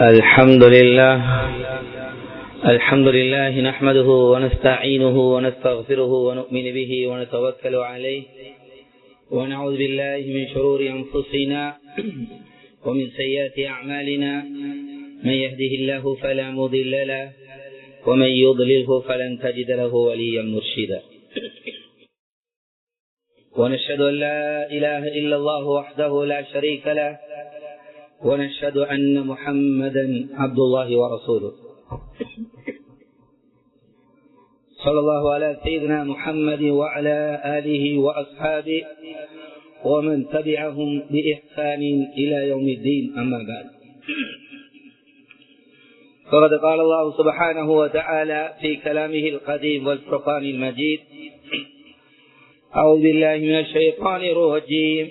الحمد لله الحمد لله نحمده ونستعينه ونستغفره ونؤمن به ونتوكل عليه ونعوذ بالله من شرور أنفسنا ومن سيئات أعمالنا من يهده الله فلا مضل له ومن يضلله فلن تجد له وليا مرشدا ونشهد أن لا إله إلا الله وحده لا شريك له ونشهد أن محمدا عبد الله ورسوله. صلى الله على سيدنا محمد وعلى آله وأصحابه ومن تبعهم بإحسان إلى يوم الدين. أما بعد. فقد قال الله سبحانه وتعالى في كلامه القديم والفرقان المجيد أعوذ بالله من الشيطان الرجيم.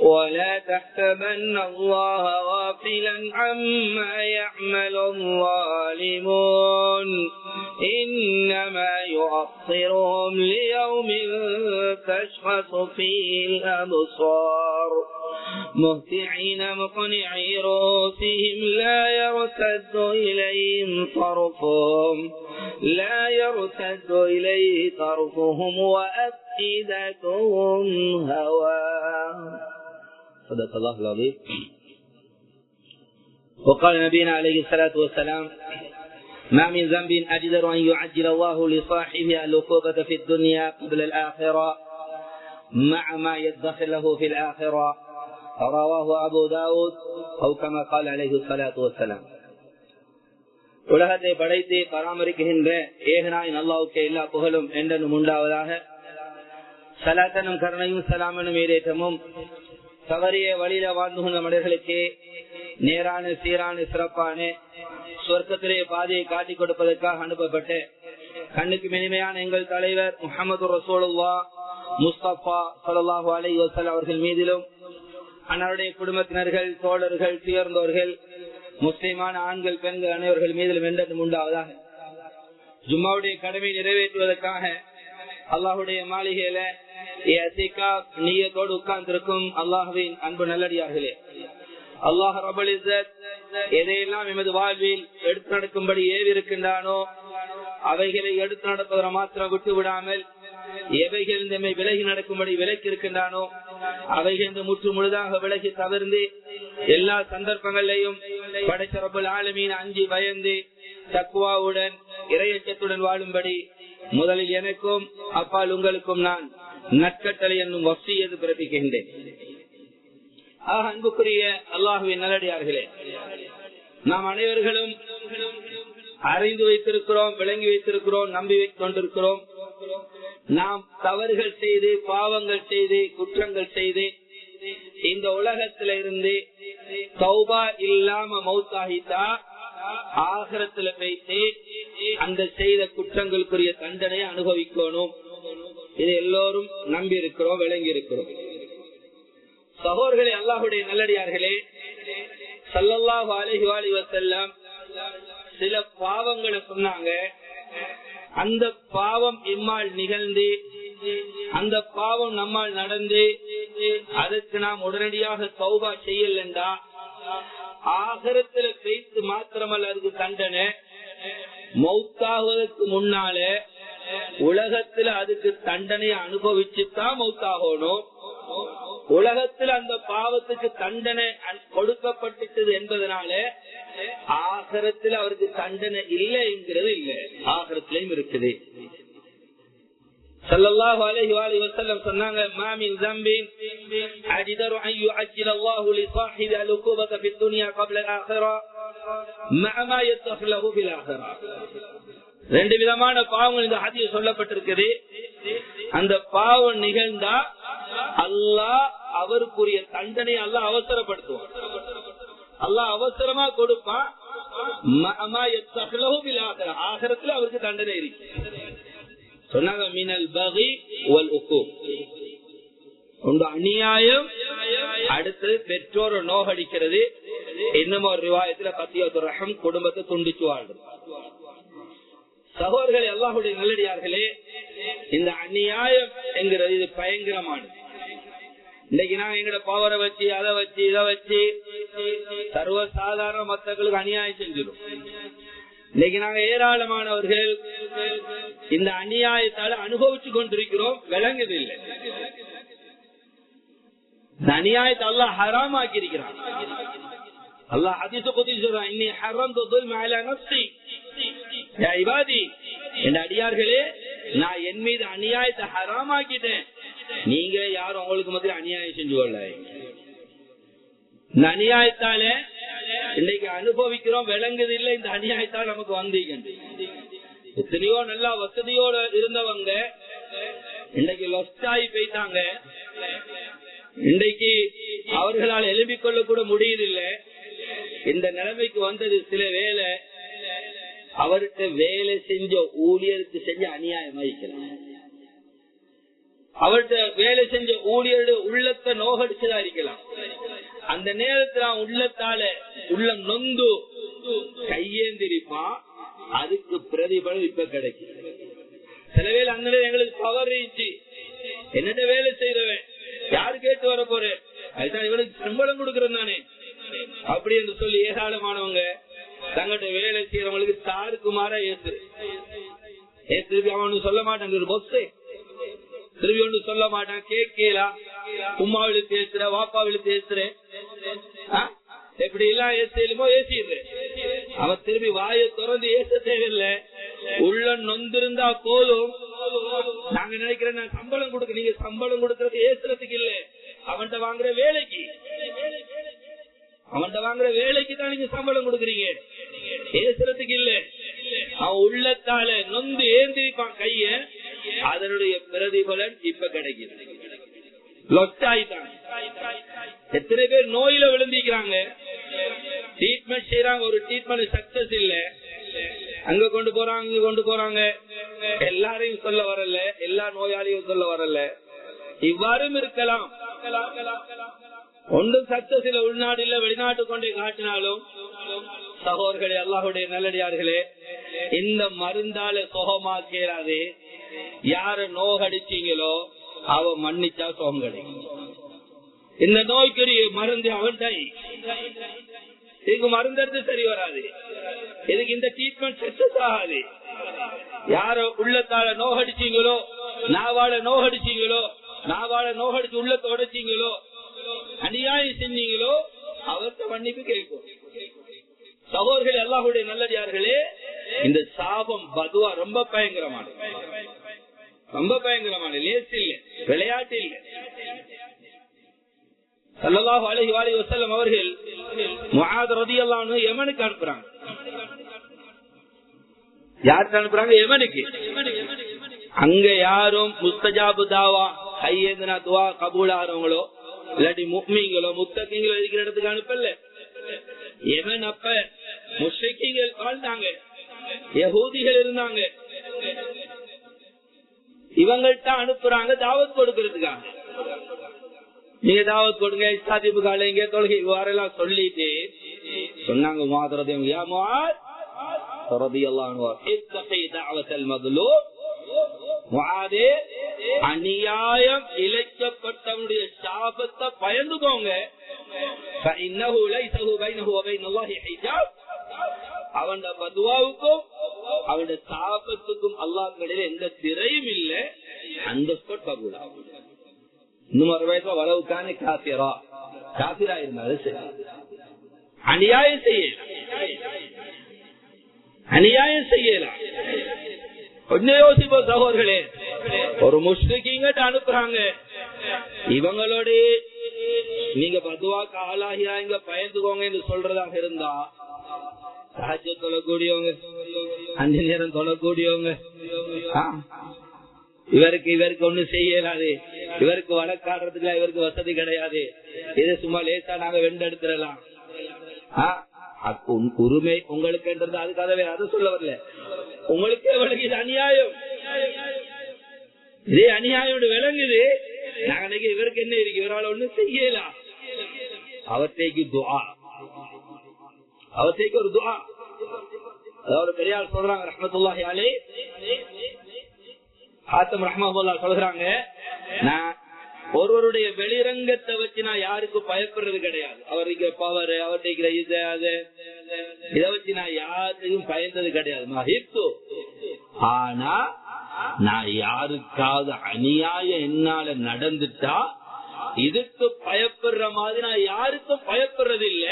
ولا تحسبن الله غافلا عما يعمل الظالمون. إنما يؤخرهم ليوم تشخص فيه الأبصار. مهتعين مقنعي رؤوسهم لا يرتد إليهم طرفهم. لا يرتد إليه طرفهم وأفئدتهم هواء صدق الله العظيم وقال نبينا عليه الصلاة والسلام ما من ذنب أجدر أن يعجل الله لصاحبه العقوبة في الدنيا قبل الآخرة مع ما يدخر له في الآخرة رواه أبو داود أو كما قال عليه الصلاة والسلام உலகத்தை படைத்து பராமரிக்கின்ற ஏகனாய் நல்லாவுக்கு எல்லா புகழும் என்றனும் உண்டாவதாக சலாத்தனும் கருணையும் சலாமனும் ஏதேற்றமும் தவறிய வழியில வாழ்ந்து கொண்ட மனிதர்களுக்கு நேரான சீரான சிறப்பான சொர்க்கத்திலே பாதையை காட்டிக் கொடுப்பதற்காக அனுப்பப்பட்டு கண்ணுக்கு இனிமையான எங்கள் தலைவர் முகமது ரசோலுல்லா முஸ்தபா சல்லாஹூ அலி வசல் அவர்கள் மீதிலும் அன்னாருடைய குடும்பத்தினர்கள் தோழர்கள் துயர்ந்தோர்கள் முஸ்லிமான ஆண்கள் பெண்கள் அனைவர்கள் மீதிலும் என்றும் உண்டாவதாக. ஜும்மாவுடைய கடமை நிறைவேற்றுவதற்காக அல்லாஹுடைய மாளிகையில நீயத்தோடு உட்கார்ந்திருக்கும் அல்லாஹுவின் அன்பு நல்லடியார்களே. அல்லாஹ் ரபல் எதையெல்லாம் எமது வாழ்வில் எடுத்து நடக்கும்படி ஏவி இருக்கின்றானோ அவைகளை எடுத்து நடப்பதை மாத்திரம் விட்டு விடாமல் எவைகள் நம்மை விலகி நடக்கும்படி விலக்கி இருக்கின்றானோ அவைகள் முற்று முழுதாக விலகி தவிர்ந்து எல்லா சந்தர்ப்பங்களிலையும் படைச்சரப்புல் ஆளுமீன் அஞ்சி பயந்து தக்குவாவுடன் இரையச்சத்துடன் வாழும்படி முதலில் எனக்கும் அப்பால் உங்களுக்கும் நான் நற்கட்டளை என்னும் வசியது பிறப்பிக்கின்றேன் ஆக அன்புக்குரிய அல்லாஹுவின் நல்லடியார்களே நாம் அனைவர்களும் அறிந்து வைத்திருக்கிறோம் விளங்கி வைத்திருக்கிறோம் நம்பி கொண்டிருக்கிறோம் நாம் தவறுகள் செய்து பாவங்கள் செய்து குற்றங்கள் செய்து இந்த உலகத்தில இருந்து சௌபா இல்லாம மௌத்தாகித்தா ஆகரத்துல வைத்து அந்த செய்த குற்றங்களுக்குரிய தண்டனை அனுபவிக்கணும். இது எல்லோரும் நம்பி இருக்கிறோம் விளங்கி இருக்கிறோம் சகோதர்களே அல்லாஹுடைய நல்லடியார்களே சல்லல்லாஹு அலஹி வாலி வசல்லாம் சில பாவங்களை சொன்னாங்க. அந்த பாவம் இம்மால் நிகழ்ந்து அந்த பாவம் நம்மால் நடந்து அதற்கு நாம் உடனடியாக சௌபா செய்யலண்டா ஆகரத்துல பேசு மாத்திரமல்ல அதுக்கு தண்டனை. மௌத்தாவதற்கு முன்னால உலகத்துல அதுக்கு தண்டனையை அனுபவிச்சுதான் மௌத்தாகணும். உலகத்துல அந்த பாவத்துக்கு தண்டனை கொடுக்கப்பட்டது என்பதனால ஆகரத்துல அவருக்கு தண்டனை இல்லைங்கிறது இல்ல. ஆகரத்திலயும் இருக்குது. சல்லல்லாஹு அலைஹி வலி வஸல்லம் சொன்னாங்க மாமின் ذنبين اجدر ان يعجل الله لصاحب العقوبه في الدنيا قبل الاخره مع ما يتخلف في الاخره ரெண்டு விதமான பாவங்கள் இந்த ஹதீஸ் சொல்லப்பட்டிருக்குது. அந்த பாவம் நிகழ்ந்தா அல்லாஹ் அவருக்குரிய தண்டனை அல்லாஹ் அவசரப்படுத்துவான். அல்லாஹ் அவசரமா கொடுப்பான். ஆகரத்துல அவருக்கு தண்டனை இருக்கு. சொன்னாங்க மினல் பகி ஒல் உக்கு உங்க அநியாயம் அடுத்தது பெற்றோரை நோகடிக்கிறது. இன்னும் ஒரு ரிவாயத்துல பத்தியத்து ரகம் குடும்பத்தை துண்டிச்சு வாழ்றது. சகோதரர்களே எல்லாருடைய நல்லடியார்களே இந்த அநியாயம் என்கிறது. இது பயங்கரமானது. இன்னைக்கு நான் எங்கட பவரை வச்சு அதை வச்சு இதை வச்சு சர்வ சாதாரண மக்களுக்கு அநியாயம் செஞ்சிடும் இன்னைக்கு நாங்க ஏராளமானவர்கள் இந்த அநியாயத்தால அனுபவிச்சு கொண்டிருக்கிறோம் விளங்குது இல்லை இந்த அநியாயத்தை அல்ல ஹராமாக்கி இருக்கிறான் அல்ல அதிச பத்தி சொல்றான் இன்னி ஹரம் தொல் மேல நப்சி என் அடியார்களே நான் என் மீது அநியாயத்தை ஹராமாக்கிட்டேன். நீங்க யாரும் உங்களுக்கு மத்திய அநியாயம் செஞ்சு கொள்ள இந்த அநியாயத்தால இன்னைக்கு அனுபவிக்கிறோம் விளங்குது இல்ல இந்த அநியாயத்தால் நமக்கு வந்தீங்க. எத்தனையோ நல்லா வசதியோட இருந்தவங்க இன்னைக்கு லொஸ்டாயி போயிட்டாங்க. இன்றைக்கு அவர்களால் எழுப்பிக் கொள்ள கூட முடியதில்லை இந்த நிலைமைக்கு வந்தது சில வேலை அவர்கிட்ட வேலை செஞ்ச ஊழியருக்கு செஞ்ச அநியாயம் வைக்கலாம் அவர்கிட்ட வேலை செஞ்ச ஊழியரோட உள்ளத்தை நோகடிச்சதா இருக்கலாம். அந்த நேரத்துல உள்ளத்தால உள்ள நொந்து கையேந்திரிப்பான். அதுக்கு பிரதிபலம் இப்ப கிடைக்கும். சில வேலை அந்த நேரம் எங்களுக்கு பவர் இருந்துச்சு. என்னென்ன வேலை செய்யறவன் யாரு கேட்டு வர போறேன் அதுதான் இவனுக்கு சம்பளம் கொடுக்கறேன் நானே. அப்படி என்று சொல்லி ஏராளமானவங்க தங்கிட்ட வேலை செய்யறவங்களுக்கு சாருக்கு மாறா ஏத்து. ஏ திருப்பி அவன் சொல்ல மாட்டான் ஒரு பொஸ்ஸே திருப்பி ஒன்று சொல்ல மாட்டான் கேட்கலா. உமாவிலுக்கு ஏசுற வாப்பாவிலுக்கு ஏசுறேன் எப்படி எல்லாம் ஏசிலுமோ ஏசிடுறேன் அவன் திரும்பி வாயை திறந்து ஏச தேவையில்லை. உள்ள நொந்திருந்தா போதும். நாங்க நினைக்கிறேன் நான் சம்பளம் கொடுக்க நீங்க சம்பளம் கொடுக்கறது ஏசுறதுக்கு இல்ல. அவன்கிட்ட வாங்குற வேலைக்கு. அவன்கிட்ட வாங்குற வேலைக்கு தான் நீங்க சம்பளம் கொடுக்குறீங்க. பேசுறதுக்கு இல்ல அவன் உள்ளத்தால நொந்து ஏந்திரிப்பான் கைய. அதனுடைய பிரதிபலன் இப்ப கிடைக்குது. எத்தனை பேர் நோயில விழுந்திக்கிறாங்க ட்ரீட்மெண்ட் செய்யறாங்க ஒரு ட்ரீட்மெண்ட் சக்சஸ் இல்ல. அங்க கொண்டு போறாங்க இங்க கொண்டு போறாங்க. எல்லாரையும் சொல்ல வரல எல்லா நோயாளியும் சொல்ல வரல. இவ்வாறும் இருக்கலாம். ஒன்றும் சக்சஸ் இல்ல உள்நாடு இல்ல வெளிநாட்டு கொண்டே காட்டினாலும் சகோதர்களே அல்லாஹுடைய நல்லடியார்களே இந்த மருந்தால சுகமாக்கிறாது யாரு நோகடிச்சீங்களோ அவ மன்னிச்சா சுகம் கிடைக்கும் இந்த நோய்க்குரிய மருந்து அவன்டை இதுக்கு மருந்து சரி வராது. இதுக்கு இந்த ட்ரீட்மெண்ட் சக்சஸ் ஆகாது. யார உள்ளத்தால நோகடிச்சீங்களோ நாவால நோகடிச்சீங்களோ நாவால நோகடிச்சு உள்ளத்தை உடைச்சீங்களோ அநியாயம் செஞ்சீங்களோ அவர்த்த மன்னிப்பு கேட்கும். சகோதர்கள் எல்லாருடைய நல்லடியார்களே இந்த சாபம் பதுவா ரொம்ப பயங்கரமான ரொம்ப பயங்கரமான லேஸ் இல்ல விளையாட்டு இல்ல. சல்லல்லாஹு அலைஹி வாலிஹி வஸல்லம் அவர்கள் முஆத் ரலியல்லாஹு யமனுக்கு அனுப்புறாங்க. யாருக்கு அனுப்புறாங்க? யமனுக்கு. அங்க யாரும் முஸ்தஜாபு தாவா கையேந்தினா துவா கபூல் இல்லாட்டி முக்மீங்களோ முத்தகிங்களோ இருக்கிற இடத்துக்கு அனுப்பல. எவன் அப்ப முஷ்ரிக்கீங்கள் வாழ்ந்தாங்க. யகூதிகள் இருந்தாங்க. இவங்கள்ட்ட அனுப்புறாங்க தாவத் கொடுக்கறதுக்காக. நீங்க தாவத் கொடுங்க இஸ்லாதிப்பு காலைங்க தொழுகை இவ்வாறெல்லாம் சொல்லிட்டு சொன்னாங்க மாதிரதையும் ஏமார் அநியாயம் இழைக்கப்பட்டவனுடைய சாபத்தை பயந்துக்கோங்க. அவன் பதுவாவுக்கும் அவனுடைய தாபத்துக்கும் அல்லாஹ்களில் எந்த திரையும் இல்ல. அந்த ஸ்பாட் இன்னும் ஒரு வயசுல வளவுக்கான காசிரா காசிரா இருந்தாலும் சரி. அநியாயம் செய்யலாம். அநியாயம் செய்யலாம். கொஞ்சம் யோசிப்போம் சகோதர்களே ஒரு முஸ்லிக்கிங்கிட்ட அனுப்புறாங்க. இவங்களோட நீங்க பதுவாக்கு ஆளாகியா இங்க பயந்துக்கோங்க என்று சொல்றதாக இருந்தா ராஜ்ய தொழக்கூடியவங்க. அஞ்சு நேரம் தொழக்கூடியவங்க. இவருக்கு இவருக்கு ஒண்ணு செய்யலாது. இவருக்கு வழக்காடுறதுக்கு இவருக்கு வசதி கிடையாது. இது சும்மா லேசா நாங்க வெண்டெடுத்துடலாம் உரிமை உங்களுக்கு அதுக்காகவே அது சொல்ல வரல. உங்களுக்கு எவ்வளவு இது அநியாயம். இதே அநியாயம் விளங்குது. நாங்க இவருக்கு என்ன இருக்கு? இவரால் ஒண்ணு செய்யலாம். அவற்றைக்கு துவா. அவற்றைக்கு ஒரு துவா அதாவது பெரியார் சொல்றாங்க ரஹமத்துல்லாஹி அலே ஆத்தம் ரஹமத்துல்லா சொல்றாங்க நான் ஒருவருடைய வெளிரங்கத்தை வச்சு நான் யாருக்கும் பயப்படுறது கிடையாது. அவருக்கு பவர் அவர்கிட்ட இது அது. இதை வச்சு நான் யாருக்கும் பயந்தது கிடையாது. ஆனா நான் யாருக்காவது அநியாயம் என்னால நடந்துட்டா இதுக்கு பயப்படுற மாதிரி நான் யாருக்கும் பயப்படுறது இல்ல.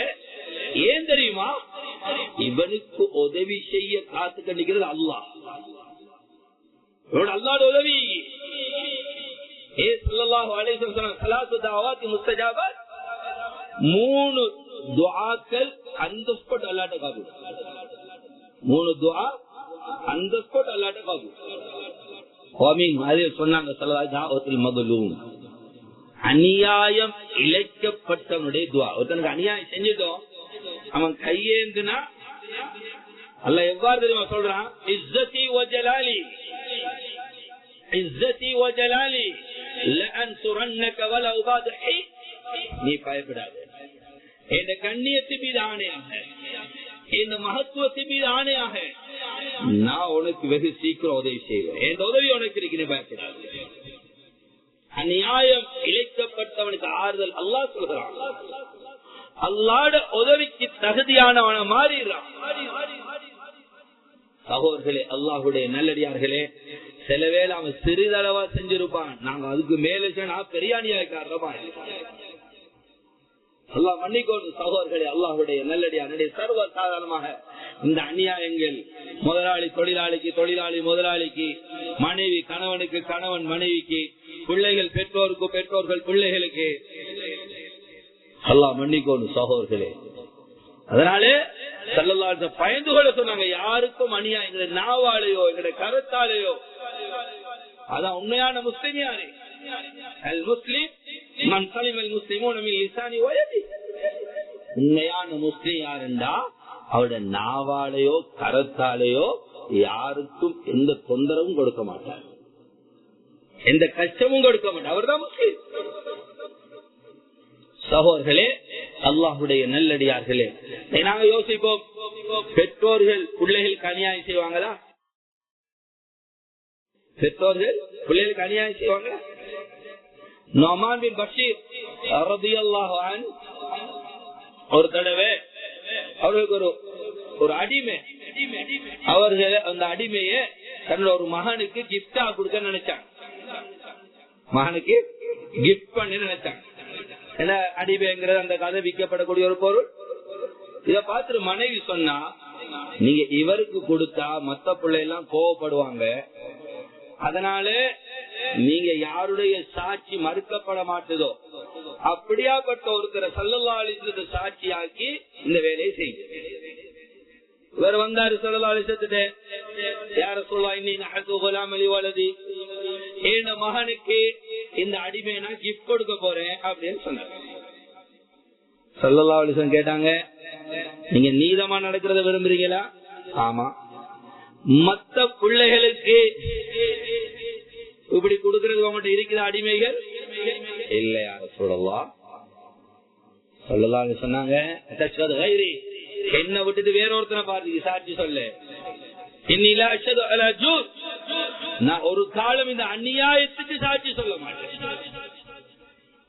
ஏன் தெரியுமா? இவனுக்கு உதவி செய்ய காத்து கண்டிக்கிறது அல்லா இவனோட அல்லாட உதவி. மூணு துவாக்கள் அந்த ஸ்போட் அல்லாட்ட காபு. மூணு துவா அந்த ஸ்போட் அல்லாட்ட காபு. சொன்னாங்க அநியாயம் இழைக்கப்பட்டவனுடைய துவா ஒருத்தனுக்கு அநியாயம் செஞ்சிட்டோம் அவன் கையேந்துனா அல்ல எவ்வாறு தெரியுமா சொல்றான்? இஸ்ஸதி வஜலாலி இஸ்ஸதி வஜலாலி லஅன்சுரன்னக வலவ் பாதஹி நீ பயப்படாத. இந்த கண்ணியத்து மீது ஆணையாக. இந்த மகத்துவத்தின் மீது ஆணையாக. நான் உனக்கு வெகு சீக்கிரம் உதவி செய்வேன். இந்த உதவி உனக்கு இருக்கு பயப்படாது. அநியாயம் இழைக்கப்பட்டவனுக்கு ஆறுதல் அல்லாஹ் சொல்கிறான் அல்லாட உதவிக்கு தகுதியானவன மாறிடுறான் சகோதர்களே அல்லாஹுடைய நல்லடியார்களே சில வேலை அவன் சிறிதளவா செஞ்சிருப்பான். நாங்க அதுக்கு மேல சொன்னா பெரியாணியாக்காரமா அல்லாஹ் மன்னிக்கோடு சகோதர்களே அல்லாஹுடைய நல்லடியாருடைய சர்வ சாதாரணமாக இந்த அநியாயங்கள் முதலாளி தொழிலாளிக்கு தொழிலாளி முதலாளிக்கு மனைவி கணவனுக்கு கணவன் மனைவிக்கு பிள்ளைகள் பெற்றோருக்கு பெற்றோர்கள் பிள்ளைகளுக்கு அல்லாஹ் மன்னிக்கோடு சகோதர்களே அதனாலே செல்லல்லாத பயந்து கொள்ள சொன்னாங்க யாருக்கும் அணியா எங்களை நாவாலையோ எங்களுடைய கருத்தாலேயோ. அதான் உண்மையான முஸ்லிம் யாரு? அல் முஸ்லிம் மன் முஸ்லிமோ நம்ம உண்மையான முஸ்லிம் யாருண்டா? அவருடைய நாவாலையோ கரத்தாலேயோ யாருக்கும் எந்த தொந்தரவும் கொடுக்க மாட்டார். எந்த கஷ்டமும் கொடுக்க மாட்டார். அவர்தான் முஸ்லீம். சகோதர்களே அல்லாஹுடைய நல்லடியார்களே. நாங்க யோசிப்போம். பெற்றோர்கள் பிள்ளைகளுக்கு அநியாயம் செய்வாங்களா? பெற்றோர்கள் பிள்ளைகளுக்கு அநியாயம் செய்வாங்க நொமான் பின் பஷீர் ரலியல்லாஹு ஒரு தடவை அவர்களுக்கு ஒரு ஒரு அடிமை. அவர்கள் அந்த அடிமைய தன்னோட ஒரு மகனுக்கு கிப்டா கொடுக்க நினைச்சாங்க. மகனுக்கு கிஃப்ட் பண்ணி நினைச்சாங்க. ஏன்னா அடிமைங்கிறது அந்த கதை விற்கப்படக்கூடிய ஒரு பொருள். இத பார்த்துட்டு மனைவி சொன்னா நீங்க இவருக்கு கொடுத்தா மத்த பிள்ளை எல்லாம் கோவப்படுவாங்க. அதனால நீங்க யாருடைய சாட்சி மறுக்கப்பட மாட்டுதோ அப்படியாப்பட்ட ஒருத்தரை சல்லல்லா அலிசத்தை சாட்சியாக்கி இந்த வேலையை செய்யுங்க. இவர் வந்தாரு சல்லல்லா யார சொல்லா இன்னைக்கு என் மகனுக்கு இந்த அடிமை நான் கிஃப்ட் கொடுக்க போறேன் அப்படின்னு சொன்னாங்க சல்லல்லா அலிசன் கேட்டாங்க நீங்க நீதமா நடக்கிறத விரும்புறீங்களா? ஆமா. மத்த பிள்ளைகளுக்கு இப்படி கொடுக்கறது உங்கள்கிட்ட இருக்கிற அடிமைகள்? இல்லையா சொல்லலாம் சொல்லலாம் சொன்னாங்க என்ன விட்டுட்டு வேற ஒருத்தனை பாருங்க சாட்சி சொல்ல. நான் ஒரு காலம் இந்த அந்நியாயத்துக்கு சாட்சி சொல்ல மாட்டேன்.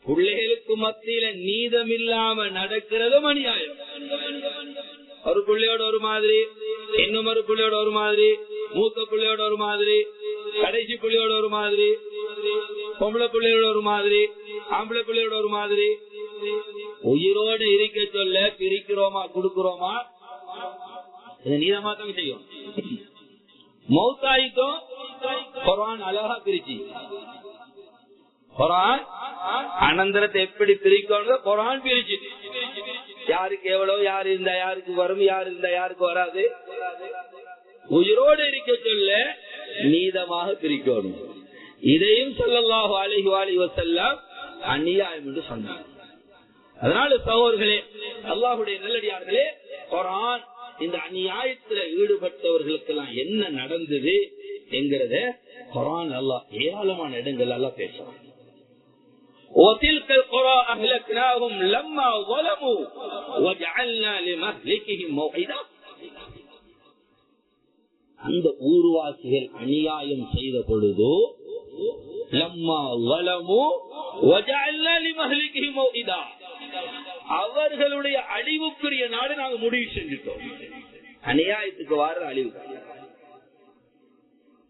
பிள்ளைகளுக்கு மத்தியில நீதம் இல்லாம நடக்கிறதும் அநியாயம். ஒரு பிள்ளையோட ஒரு மாதிரி இன்னும் ஒரு பிள்ளையோட ஒரு மாதிரி மூத்த பிள்ளையோட ஒரு மாதிரி கடைசி பிள்ளையோட ஒரு மாதிரி பொம்பளை பிள்ளையோட ஒரு மாதிரி ஆம்பளை பிள்ளையோட ஒரு மாதிரி. உயிரோட இருக்க சொல்ல பிரிக்கிறோமா கொடுக்கிறோமா? இதை நீதமா தான் செய்யும். மௌத்தாயிக்கும் குரான் அழகா பிரிச்சு. குரான் அனந்தரத்தை எப்படி பிரிக்கணும் குரான் பிரிச்சு. யாருக்கு எவ்வளவு யாரு இருந்தா யாருக்கு வரும் யாரு இருந்தா யாருக்கு வராது. உயிரோடு இருக்க சொல்ல நீதமாக பிரிக்கணும். இதையும் சொல்லல்லாஹு அழகி வாழி வசல்லாம் அநியாயம் என்று சொன்னார் அதனால சகோதர்களே அல்லாஹுடைய நல்லடியார்களே குரான் இந்த அநியாயத்துல ஈடுபட்டவர்களுக்கு எல்லாம் என்ன நடந்தது என்கிறத குரான் அல்லாஹ் ஏராளமான இடங்கள் எல்லாம் பேசுறான் وتلك القرى أهلكناهم لما ظلموا وجعلنا لمهلكهم موعدا அந்த ஊர்வாசிகள் அநியாயம் செய்த பொழுது லம்மா வலமு அவர்களுடைய அழிவுக்குரிய நாடு நாங்க முடிவு செஞ்சுட்டோம் அநியாயத்துக்கு வார அழிவு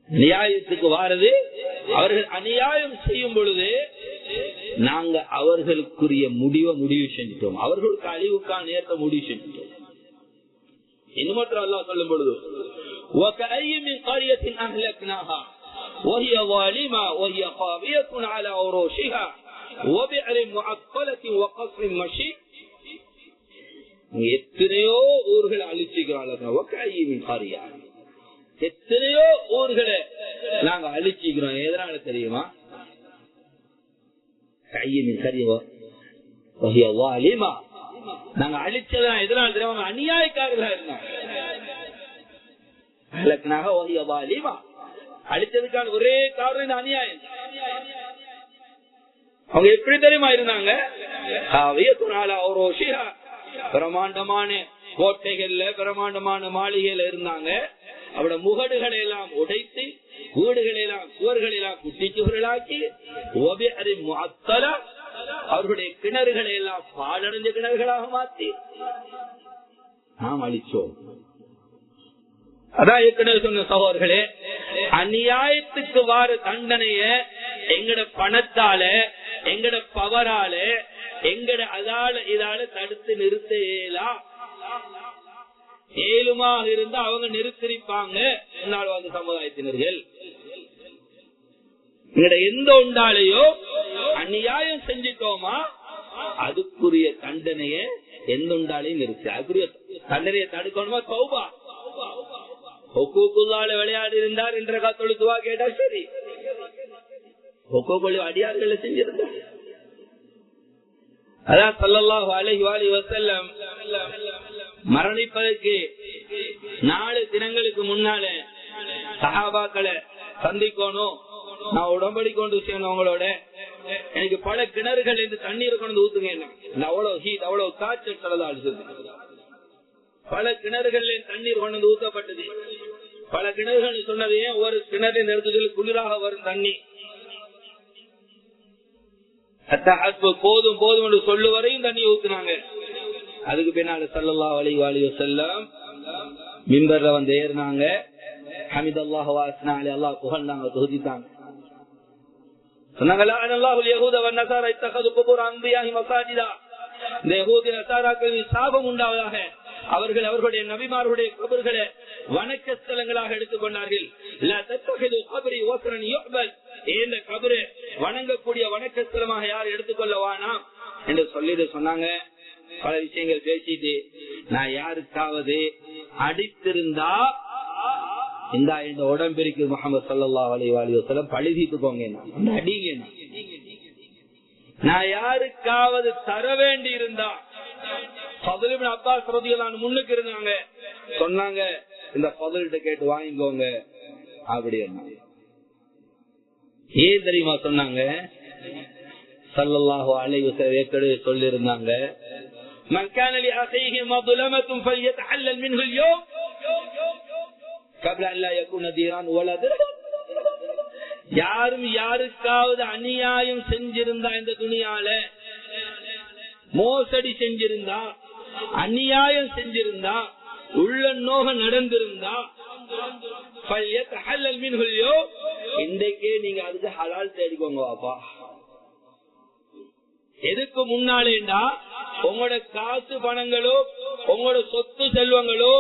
அநியாயத்துக்கு வாரது அவர்கள் அநியாயம் செய்யும் பொழுது நாங்க அவர்களுக்குரிய முடிவை முடிவு செஞ்சுட்டோம் அவர்களுக்கு அழிவுக்கான நேரத்தை முடிவு செஞ்சுட்டோம் இன்னும் அல்லா சொல்லும் பொழுது وكأي من قرية أهلكناها وهي ظالمة وهي خاوية على عروشها وبئر معطلة وقصر مشيد எத்தனையோ ஊர்கள் அழிச்சுக்கிறோம் எத்தனையோ ஊர்களை நாங்க அழிச்சுக்கிறோம் எதனால தெரியுமா கையின் கரியவோ வாலிமா நாங்க அழிச்சதான் எதனால தெரியுமா அநியாயக்காரர்களா இருந்தாங்க அழிச்சதுக்கான ஒரே காரணம் இந்த அநியாயம் அவங்க எப்படி தெரியுமா இருந்தாங்க? பிரமாண்டமான கோட்டைகள்ல பிரமாண்டமான மாளிகையில இருந்தாங்க. அவட முகடுகளை எல்லாம் உடைத்து வீடுகளை எல்லாம் சுவர்களை எல்லாம் குட்டிச்சுவர்களாக்கி அவர்களுடைய கிணறுகளை எல்லாம் பாலடைஞ்ச கிணறுகளாக மாத்தி நாம் அழிச்சோம். அதான் ஏற்கனவே சொன்ன சகோதர்களே அநியாயத்துக்கு வார தண்டனைய எங்கட பணத்தால எங்கட பவரால எங்கட அதால இதால தடுத்து நிறுத்த இயலாம் ஏழுமாக இருந்தா அவங்க நிறுத்திருப்பாங்க. முன்னாள் சமுதாயத்தினர்கள். எங்கட எந்த உண்டாலையோ அநியாயம் செஞ்சிட்டோமா அதுக்குரிய தண்டனைய எந்த உண்டாலையும் நிறுத்து. அதுக்குரிய தண்டனையை தடுக்கணுமா? சௌபா விளையாடி இருந்தார் என்ற காத்தொழுத்துவா கேட்டா சரி. ஒக்கோக்குள்ள அடியார்களை செஞ்சிருந்தார் அதான் சொல்லலாம் அலஹி வாலி வசல்லம் மரணிப்பதற்கு நாலு தினங்களுக்கு முன்னால சகாபாக்களை சந்திக்கணும். நான் உடம்படி கொண்டு செய்யணும் உங்களோட. எனக்கு பல கிணறுகள் இருந்து தண்ணீர் கொண்டு ஊத்துங்க என்ன அவ்வளவு ஹீட் அவ்வளவு காய்ச்சல் சொல்லதா அழுது பல கிணறுகள் தண்ணீர் கொண்டு ஊத்தப்பட்டது. பல கிணறுகள் சொன்னது ஏன்? ஒரு கிணறு நெருங்குதல் குளிராக வரும் தண்ணி. போதும் போதும் என்று சொல்லு வரையும் தண்ணி ஊத்துனாங்க. அதுக்கு பின்னால சல்லா அலி வாலிய செல்லம் மிம்பர்ல வந்து ஏறினாங்க. ஹமித் அல்லாஹ் வாசனா அல்லாஹ் புகழ்ந்தாங்க தொகுதித்தாங்க சாபம் உண்டாவதாக. அவர்கள் அவர்களுடைய நபிமார்களுடைய கபர்களை வணக்க ஸ்தலங்களாக எடுத்துக்கொண்டார்கள் இந்த கபரு வணங்கக்கூடிய வணக்க ஸ்தலமாக யார் எடுத்துக்கொள்ளவானா என்று சொல்லிட்டு சொன்னாங்க. பல விஷயங்கள் பேசிட்டு நான் யாருக்காவது அடித்திருந்தா இந்த இந்த உடம்பிற்கு முகமது சல்லா அலி வாலிவசலம் பழுதித்துக்கோங்க அடிங்க நான். யாருக்காவது தர வேண்டி இருந்தா அப்பாஸ் ரதியலான முன்னுக்கு இருந்தாங்க சொன்னாங்க இந்த பதில்கிட்ட கேட்டு வாங்கிக்கோங்க அப்படி ஏன் தெரியுமா சொன்னாங்க சல்லல்லாஹு அலைஹி ஏற்கனவே சொல்லி இருந்தாங்க من كان لأخيه مظلمة فليتحلل منه اليوم قبل أن لا يكون ديران ولا درهم யாரும் யாருக்காவது அநியாயம் செஞ்சிருந்தா இந்த துணியால மோசடி செஞ்சிருந்தா அநியாயம் செஞ்சிருந்தா உள்ள நோக நடந்திருந்தா இன்றைக்கே நீங்க அதுக்கு ஹலால் தேடிக்கோங்க வாப்பா எதுக்கு முன்னாலேண்டா உங்களோட காசு பணங்களோ உங்களோட சொத்து செல்வங்களோ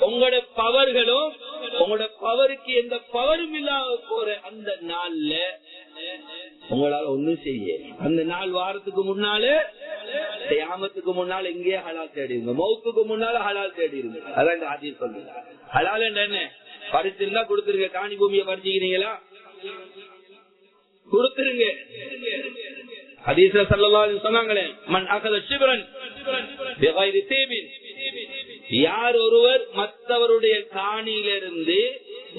உங்களோட பவர்களோ உங்களோட பவருக்கு எந்த பவரும் இல்லாம போற அந்த நாள்ல உங்களால ஒண்ணும் செய்ய. அந்த நாள் வாரத்துக்கு முன்னாலே யாமத்துக்கு முன்னால் எங்கேயே ஹலால் தேடிருங்க. மௌத்துக்கு முன்னால ஹலால் தேடிருங்க. அதான் இந்த ஆதியம் சொல்லுங்க ஹலால் என்ன? பறிச்சிருந்தா கொடுத்துருங்க. காணி பூமியை பறிச்சுக்கிறீங்களா? கொடுத்துருங்க. ஹதீஸ்ல சல்லல்லாஹு சொன்னாங்களே மன் அகத சிபரன் யார் ஒருவர் மற்றவருடைய காணியிலிருந்து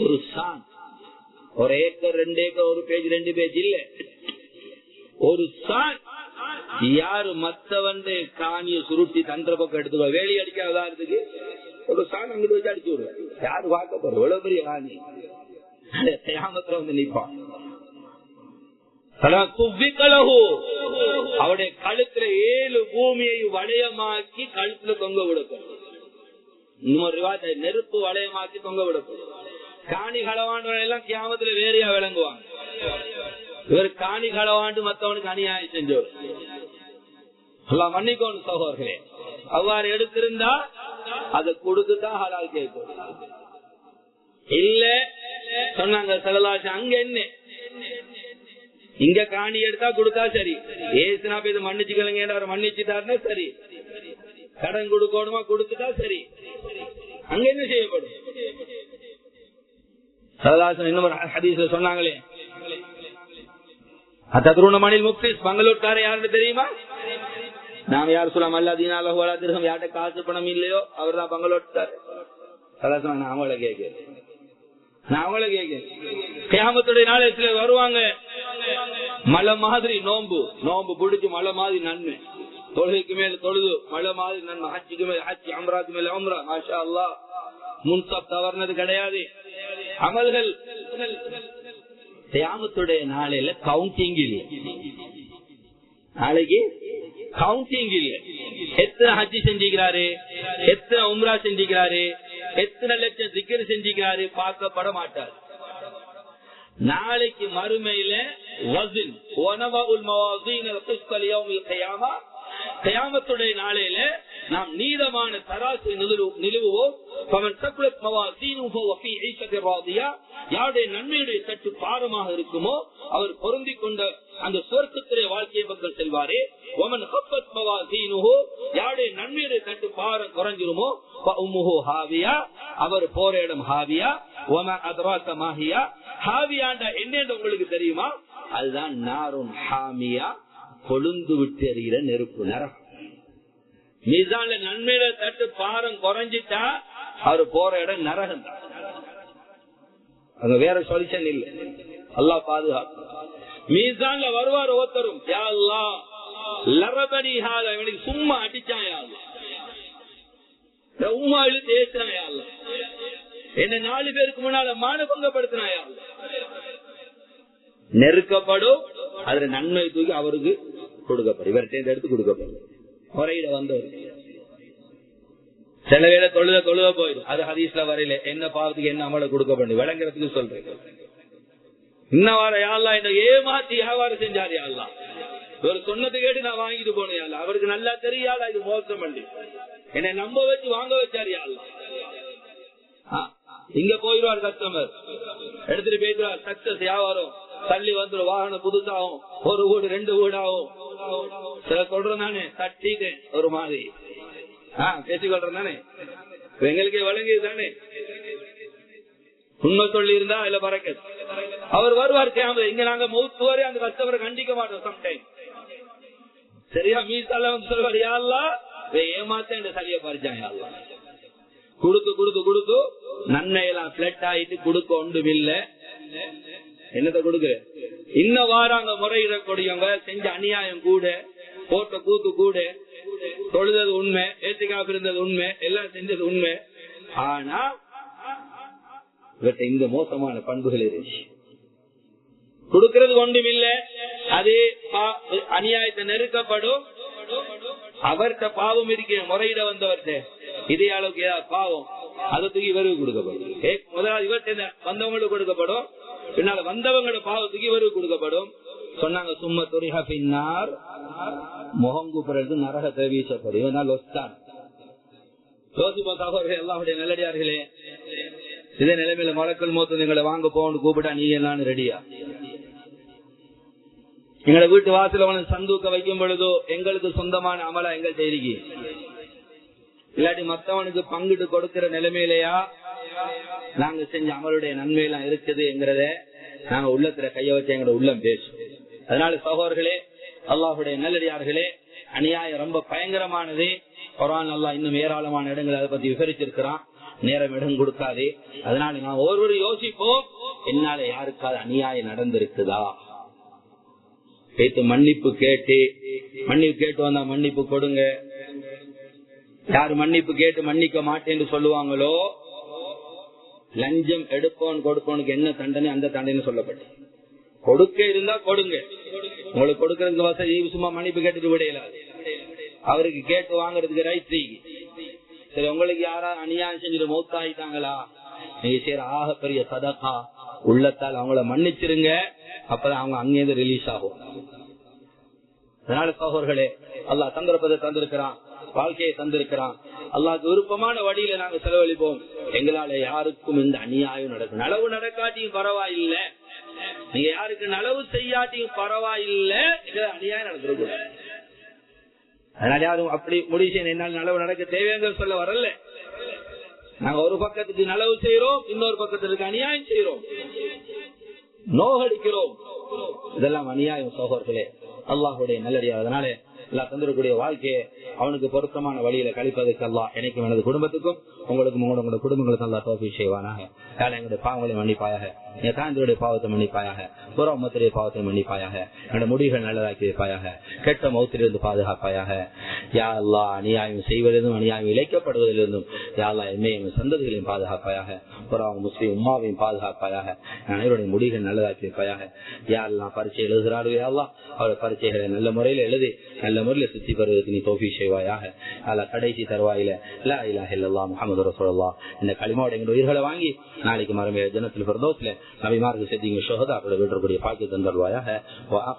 ஒரு சான் ஒரு ஏக்கர் ரெண்டு ஏக்கர் ஒரு பேஜ் ரெண்டு பேஜ் இல்ல ஒரு சான் யாரு மத்தவன் காணிய சுருட்டி தந்திர பக்கம் எடுத்துக்கோ வேலி அடிக்காதாருக்கு ஒரு சாணம் அங்கிட்டு வச்சு அடிச்சு விடுவேன் யாரு பார்க்க போற? எவ்வளவு பெரிய காணி? தேமத்துல வந்து நிற்பான் அவருடைய கழுத்துல ஏழு பூமியை வளையமாக்கி கழுத்துல தொங்க விடப்படும். இன்னொரு நெருப்பு வளையமாக்கி தொங்க விடப்படும். காணி களவாண்டவன் எல்லாம் கியாமத்துல வேறையா விளங்குவாங்க. இவர் காணி களவாண்டு மத்தவனுக்கு அநியாயம் செஞ்சவர். எல்லாம் மன்னிக்கோணும் சகோதரர்களே. அவ்வாறு எடுத்திருந்தா அதை கொடுத்துதான் ஹலால் கேட்கும். இல்ல சொன்னாங்க செலலாச்சு அங்க என்ன? இங்க காணி எடுத்தா கொடுத்தா சரி. ஏசுனா போய் இதை மன்னிச்சுக்கலங்க அவர் மன்னிச்சுட்டாருன்னா சரி. கடன் கொடுக்கணுமா கொடுத்துட்டா சரி. அங்க என்ன செய்யப்படும்? சரதாசன் இன்னும் ஹதீஸ்ல சொன்னாங்களே. தத்ருணமணில் முக்திஸ் மங்களூர்கார யாருன்னு தெரியுமா நாம யார் சொல்லாம அல்ல தீனால ஹோலா திருகம் யார்கிட்ட காசு பணம் இல்லையோ அவர் தான் பங்களோட்டாரு சரதாசன் நான் அவங்கள கேட்கிறேன் நான் அவங்கள கேட்கிறேன் கியாமத்துடைய நாள் வருவாங்க மலை மாதிரி நோம்பு நோம்பு பிடிச்சி மலை மாதிரி நன்மை தொழுகைக்கு மேல தொழுது மழை மாதிரி நன்மை ஹஜ்ஜுக்கு மேல ஹஜ் அம்ராக்கு மேல அம்ரா மாஷா அல்லா முன்சப் தவறுனது கிடையாது அமல்கள் தியாமத்துடைய நாளையில கவுண்டிங் இல்லை நாளைக்கு கவுண்டிங் இல்ல எத்தனை ஹஜ்ஜி செஞ்சுக்கிறாரு? எத்தனை உம்ரா செஞ்சுக்கிறாரு? எத்தனை லட்சம் சிக்கர் செஞ்சுக்கிறாரு? பார்க்கப்பட மாட்டார். நாளைக்கு மறுமையில வசின் கயாமத்துடைய நாளையில நாம் நீதமான தராசு நிலுவோம் யாருடைய நன்மையுடைய தட்டு பாரமாக இருக்குமோ அவர் பொருந்திக் கொண்ட அந்த சுவர்க்கத்துடைய வாழ்க்கையை பக்கம் செல்வாரே. ஒமன் ஹப்பத் யாருடைய நன்மையுடைய தட்டு பாரம் குறைஞ்சிருமோ ஹாவியா அவர் போற இடம் ஹாவியா. ஒம அதராச மாஹியா ஹாவியாண்டா என்னென்று உங்களுக்கு தெரியுமா? அதுதான் நாரும் ஹாமியா கொழுந்து விட்டு எறிகிற நெருப்பு நரம் மீசான்ல நன்மையில தட்டு பாரம் குறைஞ்சிட்டா அவர் போற இடம் நரகம். தான் அங்க வேற சொல்யூஷன் இல்ல. அல்லா பாதுகாப்பு மீசான்ல வருவார் ஒருத்தரும் இவனுக்கு சும்மா அடிச்சான் யா அல்லா உமா இழுத்து ஏசினான் என்ன நாலு பேருக்கு முன்னால மானபங்கப்படுத்தினா யா நெருக்கப்படும் அதுல நன்மை தூக்கி அவருக்கு கொடுக்கப்படும். இவர்கிட்ட எடுத்து கொடுக்கப்படும். முறையிட வந்தவர். சில வேலை தொழுத தொழுத போயிடும் அது ஹதீஸ்ல வரையில என்ன பாவத்துக்கு என்ன அமல வேண்டும் விளங்குறதுக்கு சொல்றேன். இன்ன வார யாழ்லா இந்த ஏமாத்தி வியாபாரம் செஞ்சாரு யாழ்லா ஒரு சொன்னதை கேட்டு நான் வாங்கிட்டு போனேன் யாழ்லா அவருக்கு நல்லா தெரியாதா? இது மோசம் பண்ணி என்னை நம்ப வச்சு வாங்க வச்சாரு யாழ்லா இங்க போயிடுவார் கஸ்டமர் எடுத்துட்டு போயிடுவார். சக்சஸ் வியாபாரம். தள்ளி வந்துடும் வாகனம் புதுசாகும். ஒரு வீடு ரெண்டு வீடாகும் சில சொல்றேன் நானே தட்டிட்டேன் ஒரு மாதிரி. பேசிக்கொள்றேன் தானே எங்களுக்கு வழங்கியது தானே உண்மை சொல்லி இருந்தா இல்ல பறக்க அவர் வருவார் கேமரா இங்க நாங்க மௌத்து வரை அந்த கஸ்டமரை கண்டிக்க மாட்டோம் சம்டைம் சரியா மீசால வந்து சொல்வார் யாருலா ஏமாத்தேன் இந்த சளிய பறிச்சான் யாருலா குடுத்து குடுத்து குடுத்து நன்மை எல்லாம் பிளட் ஆயிட்டு குடுக்க ஒன்றும் இல்ல. என்னத்த கொடுக்க? இன்ன வாராங்க முறையிடக்கூடியவங்க செஞ்ச அநியாயம் கூட போட்ட கூத்து கூட தொழுதது உண்மை ஏத்திக்காக இருந்தது உண்மை எல்லாம் செஞ்சது உண்மை. ஆனா இவற்றை இந்த மோசமான பண்புகள் இருந்துச்சு. கொடுக்கிறது ஒன்றும் இல்ல. அது அநியாயத்தை நெருக்கப்படும். அவர்கிட்ட பாவம் இருக்க முறையிட வந்தவர்கிட்ட இதே அளவுக்கு ஏதாவது பாவம் அதை தூக்கி இவருக்கு கொடுக்கப்படும். முதலாவது இவர்கிட்ட வந்தவங்களுக்கு கொடுக்கப்படும். பின்னால வந்தவங்களோட பாவத்துக்கு இவருக்கு கொடுக்கப்படும். சொன்னாங்க சும்மா துரிஹா பின்னார் முகங்கு பிறகு நரகத்தை வீசப்படும் இவன் லொஸ்தான். யோசிப்பா சகோதரர்கள் எல்லாருடைய நல்லடியார்களே இதே நிலைமையில மலக்கல் மோத்து நீங்களை வாங்க போகணும் கூப்பிட்டா நீ எல்லாம் ரெடியா? எங்களை வீட்டு வாசல அவனை சந்தூக்க வைக்கும் பொழுதோ எங்களுக்கு சொந்தமான அமலா எங்கள் செய்திக்கு இல்லாட்டி மத்தவனுக்கு பங்கிட்டு கொடுக்கிற நிலைமையிலயா? நாங்க செஞ்ச அமலுடைய நன்மையெல்லாம் இருக்குது இருக்குதுங்கிறத நாங்க உள்ளத்துல கைய வச்சு எங்களோட உள்ளம் பேசும். அதனால சகோதர்களே அல்லாஹுடைய நல்லடியார்களே அநியாயம் ரொம்ப பயங்கரமானது. குரான் அல்லா இன்னும் ஏராளமான இடங்கள் அதை பத்தி விவரிச்சிருக்கிறான். நேரம் இடம் கொடுக்காது. அதனால நான் ஒவ்வொரு யோசிப்போம். என்னால யாருக்காவது அநியாயம் நடந்திருக்குதா? பேத்து மன்னிப்பு கேட்டு மன்னிப்பு கேட்டு வந்தா மன்னிப்பு கொடுங்க. யாரு மன்னிப்பு கேட்டு மன்னிக்க மாட்டேன்னு சொல்லுவாங்களோ லஞ்சம் எடுப்போன்னு கொடுப்போனுக்கு என்ன தண்டனை? அந்த தண்டனை சொல்லப்பட்டு கொடுக்க இருந்தா கொடுங்க. உங்களுக்கு கொடுக்கறதுக்கு வசதி சும்மா மன்னிப்பு கேட்டுட்டு விடையலாது அவருக்கு கேட்டு வாங்குறதுக்கு ரைட் சரி உங்களுக்கு யாரா அநியாயம் செஞ்சுட்டு மௌத்தாயிட்டாங்களா? நீங்க செய்யற ஆக பெரிய சதகா உள்ளத்தால் அவங்கள மன்னிச்சிருங்க. அப்பதான் அவங்க அங்கேருந்து ரிலீஸ் ஆகும். அதனால சகோதரர்களே அல்லா சந்தர்ப்பத்தை தந்திருக்கிறான். வாழ்க்கையை தந்திருக்கிறான். அல்லாக்கு விருப்பமான வழியில நாங்க செலவழிப்போம். எங்களால யாருக்கும் இந்த அநியாயம் நடக்கும். அளவு நடக்காட்டியும் பரவாயில்லை. நீங்க யாருக்கு நலவு செய்யாட்டியும் பரவாயில்ல. அநியாயம் நடந்துருக்கூடாது அதனால யாரும் அப்படி முடிவு என்னால் நலவு நடக்க தேவையாங்க சொல்ல வரல. நாங்க ஒரு பக்கத்துக்கு நலவு செய்யறோம் இன்னொரு பக்கத்துக்கு அநியாயம் செய்யறோம் நோகடிக்கிறோம். இதெல்லாம் அநியாயம் சோகர்களே அல்லாஹுடைய நல்லடியா அதனால எல்லாம் தந்திரக்கூடிய வாழ்க்கையை அவனுக்கு பொருத்தமான வழியில கழிப்பதற்கு அல்லா எனக்கும் எனது குடும்பத்துக்கும் உங்களுக்கும் உங்களோட குடும்பங்களுக்கு அல்லா தோப்பி செய்வானாக. வேலை எங்களுடைய பாவங்களை மன்னிப்பாயாக? என் தாய்ந்தருடைய பாவத்தை மன்னிப்பாயாக? புறமத்துடைய பாவத்தை மன்னிப்பாயாக? என்னோட முடிவுகள் நல்லதாக்கி வைப்பாயாக? கெட்ட மௌத்திலிருந்து பாதுகாப்பாயாக? யா அல்லா அநியாயம் செய்வதிலிருந்தும் அநியாயம் இழைக்கப்படுவதிலிருந்தும் யா அல்லா எம்மையும் சந்ததிகளையும் பாதுகாப்பாயாக? புறம் முஸ்லீம் உமாவையும் பாதுகாப்பாயாக? அனைவருடைய முடிவுகள் நல்லதாக்கி வைப்பாயாக? யாரெல்லாம் பரீட்சை எழுதுகிறார்கள் யா அல்லா அவருடைய பரீட்சைகளை நல்ல முறையில் எழுதி நல்ல முறையில் சுத்தி பெறுவதற்கு நீ தோஃபி செய்வாயாக. அல்ல கடைசி தருவாயில லா இலாஹ இல்லல்லாஹ் முஹம்மது ரசூலுல்லாஹ். இந்த களிமாவோட எங்களுடைய உயிர்களை வாங்கி நாளைக்கு மறுமைய தினத்தில் பிரதோசில நபிமார்க்கு செஞ்சீங்க ஷோஹதா அவரோட வீட்டுக்கூடிய பாக்கி தந்தருவாயாக. வா